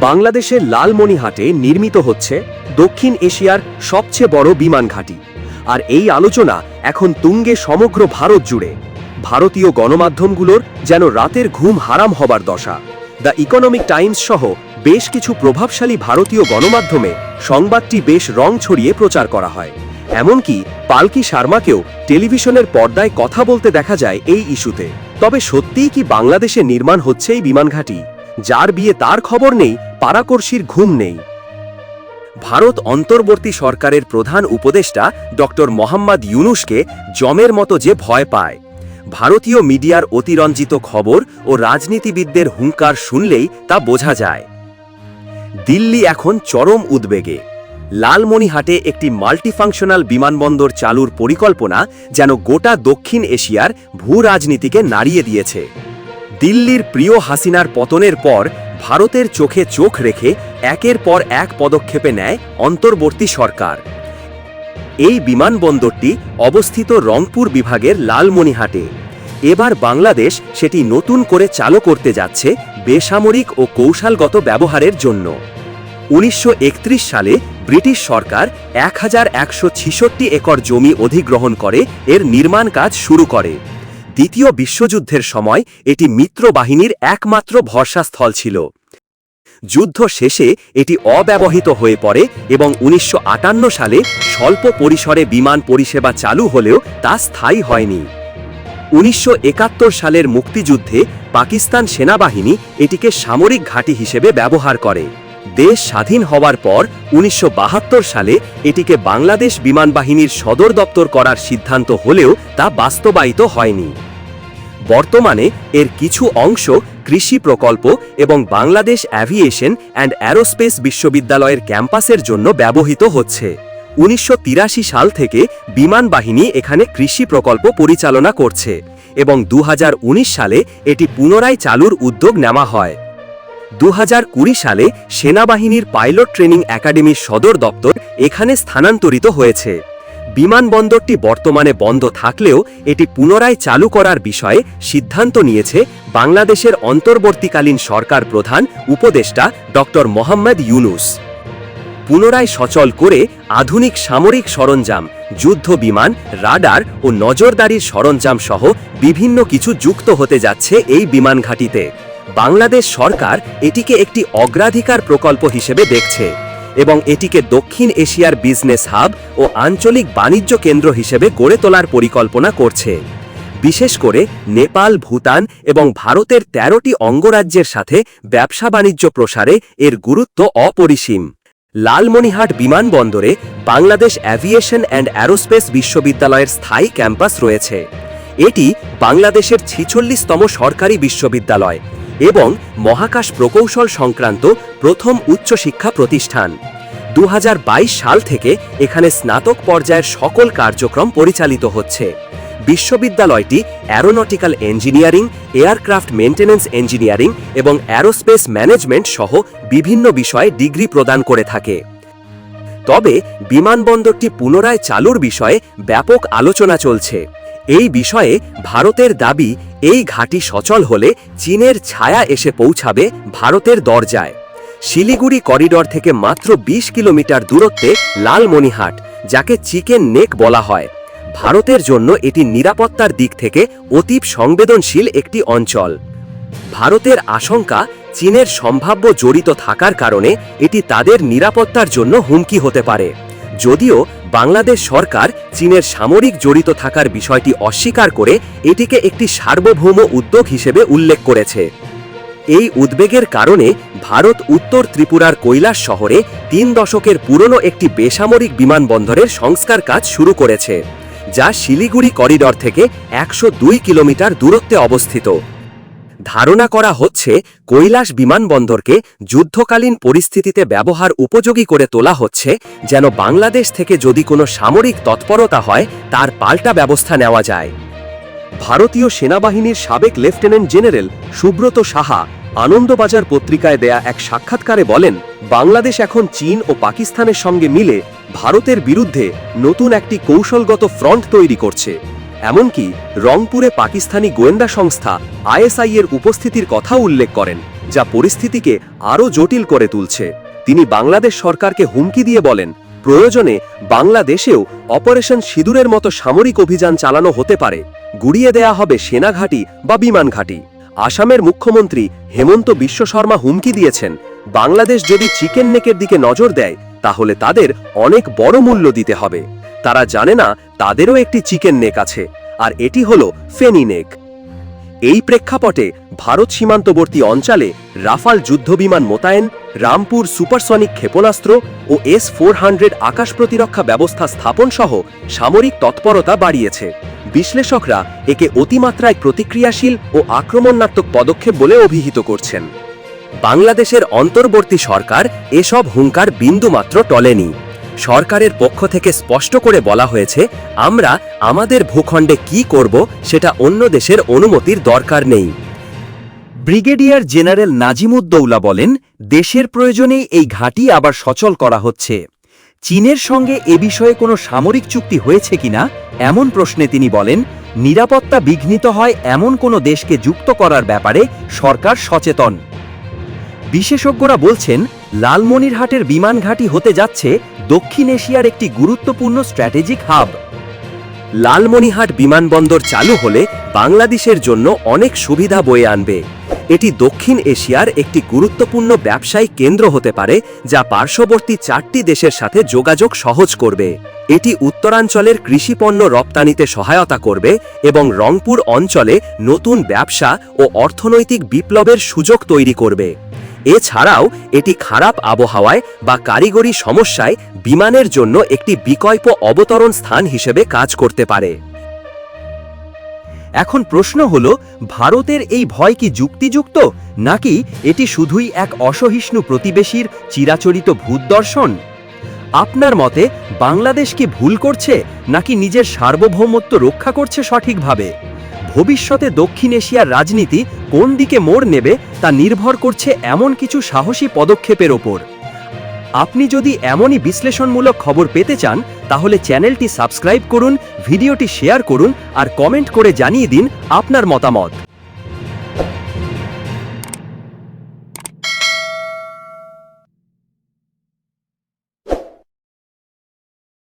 বাংলাদেশের লালমনিহাটে নির্মিত হচ্ছে দক্ষিণ এশিয়ার সবচেয়ে বড় বিমান ঘাঁটি। আর এই আলোচনা এখন তুঙ্গে সমগ্র ভারত জুড়ে। ভারতীয় গণমাধ্যমগুলোর যেন রাতের ঘুম হারাম হবার দশা। দ্য ইকোনমিক টাইমস সহ বেশ কিছু প্রভাবশালী ভারতীয় গণমাধ্যমে সংবাদটি বেশ রং ছড়িয়ে প্রচার করা হয়। এমনকি পালকি শর্মাকেও টেলিভিশনের পর্দায় কথা বলতে দেখা যায় এই ইস্যুতে। তবে সত্যিই কি বাংলাদেশে নির্মাণ হচ্ছে এই বিমান ঘাঁটি? যার বিয়ে তার খবর নেই পারাকর্ষীর ঘুম নেই। ভারত অন্তর্বর্তী সরকারের প্রধান উপদেষ্টা ডক্টর মোহাম্মদ ইউনুসকে জমের মতো যে ভয় পায়। ভারতীয় মিডিয়ার অতিরঞ্জিত খবর ও রাজনীতিবিদদের হুঙ্কার শুনলেই তা বোঝা যায়। দিল্লি এখন চরম উদ্বেগে। লালমনিহাটে একটি মাল্টিফাংশনাল বিমানবন্দর চালুর পরিকল্পনা যেন গোটা দক্ষিণ এশিয়ার ভূ রাজনীতিকে নাড়িয়ে দিয়েছে। দিল্লির প্রিয় হাসিনার পতনের পর ভারতের চোখে চোখ রেখে একের পর এক পদক্ষেপে নেয় অন্তর্বর্তী সরকার। এই বিমানবন্দরটি অবস্থিত রংপুর বিভাগের লালমনিহাটে। এবার বাংলাদেশ সেটি নতুন করে চালু করতে যাচ্ছে বেসামরিক ও কৌশলগত ব্যবহারের জন্য। উনিশশো একত্রিশ সালে ব্রিটিশ সরকার এক হাজার একশো ছেষট্টি একর জমি অধিগ্রহণ করে, এর নির্মাণ কাজ শুরু করে। দ্বিতীয় বিশ্বযুদ্ধের সময় এটি মিত্র বাহিনীর একমাত্র ভরসাস্থল ছিল। যুদ্ধ শেষে এটি অব্যবহৃত হয়ে পড়ে এবং উনিশশো আটান্ন সালে স্বল্প পরিসরে বিমান পরিষেবা চালু হলেও তা স্থায়ী হয়নি। উনিশশো একাত্তর সালের মুক্তিযুদ্ধে পাকিস্তান সেনাবাহিনী এটিকে সামরিক ঘাঁটি হিসেবে ব্যবহার করে। দেশ স্বাধীন হওয়ার পর উনিশশো বাহাত্তর সালে এটিকে বাংলাদেশ বিমান বাহিনীর সদর দপ্তর করার সিদ্ধান্ত হলেও তা বাস্তবায়িত হয়নি। বর্তমানে এর কিছু অংশ কৃষি প্রকল্প এবং বাংলাদেশ অ্যাভিয়েশন অ্যান্ড অ্যারোস্পেস বিশ্ববিদ্যালয়ের ক্যাম্পাসের জন্য ব্যবহৃত হচ্ছে। উনিশশো তিরাশি সাল থেকে বিমান বাহিনী এখানে কৃষি প্রকল্প পরিচালনা করছে এবং দু হাজার উনিশ সালে এটি পুনরায় চালুর উদ্যোগ নেওয়া হয়। দু হাজার কুড়ি সালে সেনাবাহিনীর পাইলট ট্রেনিং একাডেমির সদর দপ্তর এখানে স্থানান্তরিত হয়েছে। বিমানবন্দরটি বর্তমানে বন্ধ থাকলেও এটি পুনরায় চালু করার বিষয়ে সিদ্ধান্ত নিয়েছে বাংলাদেশের অন্তর্বর্তীকালীন সরকার প্রধান উপদেষ্টা ডক্টর মোহাম্মদ ইউনুস। পুনরায় সচল করে আধুনিক সামরিক সরঞ্জাম, যুদ্ধ বিমান, রাডার ও নজরদারির সরঞ্জাম সহ বিভিন্ন কিছু যুক্ত হতে যাচ্ছে এই বিমান ঘাঁটিতে বাংলাদেশ সরকার এটিকে একটি অগ্রাধিকার প্রকল্প হিসেবে দেখছে। এবং এটিকে দক্ষিণ এশিয়ার বিজনেস হাব ও আঞ্চলিক বাণিজ্য কেন্দ্র হিসেবে গড়ে তোলার পরিকল্পনা করছে। বিশেষ করে নেপাল, ভুটান এবং ভারতের তেরোটি অঙ্গরাজ্যের সাথে ব্যবসা বাণিজ্য প্রসারে এর গুরুত্ব অপরিসীম। লালমনিহাট বিমানবন্দরে বাংলাদেশ অ্যাভিয়েশন অ্যান্ড অ্যারোস্পেস বিশ্ববিদ্যালয়ের স্থায়ী ক্যাম্পাস রয়েছে। এটি বাংলাদেশের ছিচল্লিশতম সরকারি বিশ্ববিদ্যালয়। এবং মহাকাশ প্রকৌশল সংক্রান্ত প্রথম উচ্চশিক্ষা প্রতিষ্ঠান। দু হাজার বাইশ সাল থেকে এখানে স্নাতক পর্যায়ের সকল কার্যক্রম পরিচালিত হচ্ছে। বিশ্ববিদ্যালয়টি aeronautical engineering, aircraft maintenance engineering এবং অ্যারোস্পেস ম্যানেজমেন্ট সহ বিভিন্ন বিষয়ে ডিগ্রি প্রদান করে থাকে। তবে বিমানবন্দরটি পুনরায় চালুর বিষয়ে ব্যাপক আলোচনা চলছে। এই বিষয়ে ভারতের দাবি, এই ঘাঁটি সচল হলে চীনের ছায়া এসে পৌঁছাবে ভারতের দরজায়। শিলিগুড়ি করিডর থেকে মাত্র ২০ কিলোমিটার দূরত্বে লালমনিহাট যাকে চিকেন নেক বলা হয়। ভারতের জন্য এটি নিরাপত্তার দিক থেকে অতীব সংবেদনশীল একটি অঞ্চল। ভারতের আশঙ্কা, চীনের সম্ভাব্য জড়িত থাকার কারণে এটি তাদের নিরাপত্তার জন্য হুমকি হতে পারে। যদিও বাংলাদেশ সরকার চীনের সামরিক জড়িত থাকার বিষয়টি অস্বীকার করে এটিকে একটি সার্বভৌম উদ্যোগ হিসেবে উল্লেখ করেছে। এই উদ্বেগের কারণে ভারত উত্তর ত্রিপুরার কৈলাস শহরে তিন দশকের পুরনো একটি বেসামরিক বিমানবন্দরের সংস্কার কাজ শুরু করেছে, যা শিলিগুড়ি করিডর থেকে একশো দুই কিলোমিটার দূরত্বে অবস্থিত। ধারণা করা হচ্ছে কৈলাস বিমানবন্দরকে যুদ্ধকালীন পরিস্থিতিতে ব্যবহার উপযোগী করে তোলা হচ্ছে, যেন বাংলাদেশ থেকে যদি কোনো সামরিক তৎপরতা হয়, তার পাল্টা ব্যবস্থা নেওয়া যায়। ভারতীয় সেনাবাহিনীর সাবেক লেফটেন্যান্ট জেনারেল সুব্রত সাহা আনন্দবাজার পত্রিকায় দেয়া এক সাক্ষাৎকারে বলেন, বাংলাদেশ এখন চীন ও পাকিস্তানের সঙ্গে মিলে ভারতের বিরুদ্ধে নতুন একটি কৌশলগত ফ্রন্ট তৈরি করছে। এমনকি রংপুরে পাকিস্তানি গোয়েন্দা সংস্থা আইএসআই এর উপস্থিতির কথা উল্লেখ করেন, যা পরিস্থিতিকে আরও জটিল করে তুলছে। তিনি বাংলাদেশ সরকারকে হুমকি দিয়ে বলেন, প্রয়োজনে বাংলাদেশেও অপারেশন সিঁদুরের মতো সামরিক অভিযান চালানো হতে পারে। গুড়িয়ে দেয়া হবে সেনাঘাঁটি বা বিমান ঘাঁটি আসামের মুখ্যমন্ত্রী হেমন্ত বিশ্ব শর্মা হুমকি দিয়েছেন, বাংলাদেশ যদি চিকেন নেকের দিকে নজর দেয়, তাহলে তাদের অনেক বড় মূল্য দিতে হবে। তারা জানে না তাদেরও একটি চিকেন নেক আছে, আর এটি হল ফেনি নেক। এই প্রেক্ষাপটে ভারত সীমান্তবর্তী অঞ্চলে রাফাল যুদ্ধবিমান মোতায়েন, রামপুর সুপারসনিক ক্ষেপণাস্ত্র ও এস ফোর হান্ড্রেড আকাশ প্রতিরক্ষা ব্যবস্থা স্থাপন সহ সামরিক তৎপরতা বাড়িয়েছে। বিশ্লেষকরা একে অতিমাত্রায় প্রতিক্রিয়াশীল ও আক্রমণাত্মক পদক্ষেপ বলে অভিহিত করছেন। বাংলাদেশের অন্তর্বর্তী সরকার এসব হুঙ্কার বিন্দুমাত্র টলেনি। সরকারের পক্ষ থেকে স্পষ্ট করে বলা হয়েছে, আমরা আমাদের ভূখণ্ডে কি করব সেটা অন্য দেশের অনুমতির দরকার নেই। ব্রিগেডিয়ার জেনারেল নাজিমুদ্দৌলা বলেন, দেশের প্রয়োজনেই এই ঘাঁটি আবার সচল করা হচ্ছে। চীনের সঙ্গে এ বিষয়ে কোনো সামরিক চুক্তি হয়েছে কিনা, এমন প্রশ্নে তিনি বলেন, নিরাপত্তা বিঘ্নিত হয় এমন কোনো দেশকে যুক্ত করার ব্যাপারে সরকার সচেতন। বিশেষজ্ঞরা বলছেন লালমনিরহাটের বিমান ঘাঁটি হতে যাচ্ছে দক্ষিণ এশিয়ার একটি গুরুত্বপূর্ণ স্ট্র্যাটেজিক হাব লালমনিহাট বিমানবন্দর চালু হলে বাংলাদেশের জন্য অনেক সুবিধা বয়ে আনবে। এটি দক্ষিণ এশিয়ার একটি গুরুত্বপূর্ণ ব্যবসায়িক কেন্দ্র হতে পারে, যা পার্শ্ববর্তী চারটি দেশের সাথে যোগাযোগ সহজ করবে। এটি উত্তরাঞ্চলের কৃষিপণ্য রপ্তানিতে সহায়তা করবে এবং রংপুর অঞ্চলে নতুন ব্যবসা ও অর্থনৈতিক বিপ্লবের সুযোগ তৈরি করবে। এছাড়াও এটি খারাপ আবহাওয়ায় বা কারিগরি সমস্যায় বিমানের জন্য একটি বিকল্প অবতরণ স্থান হিসেবে কাজ করতে পারে। এখন প্রশ্ন হল, ভারতের এই ভয় কি যুক্তিযুক্ত? নাকি এটি শুধুই এক অসহিষ্ণু প্রতিবেশীর চিরাচরিত ভূত দর্শন? আপনার মতে, বাংলাদেশ কি ভুল করছে, নাকি নিজের সার্বভৌমত্ব রক্ষা করছে সঠিকভাবে? ভবিষ্যতে দক্ষিণ এশিয়ার রাজনীতি কোন দিকে মোড় নেবে তা নির্ভর করছে এমন কিছু সাহসী পদক্ষেপের ওপর। আপনি যদি এমনই বিশ্লেষণমূলক খবর পেতে চান, তাহলে চ্যানেলটি সাবস্ক্রাইব করুন, ভিডিওটি শেয়ার করুন আর কমেন্ট করে জানিয়ে দিন আপনার মতামত।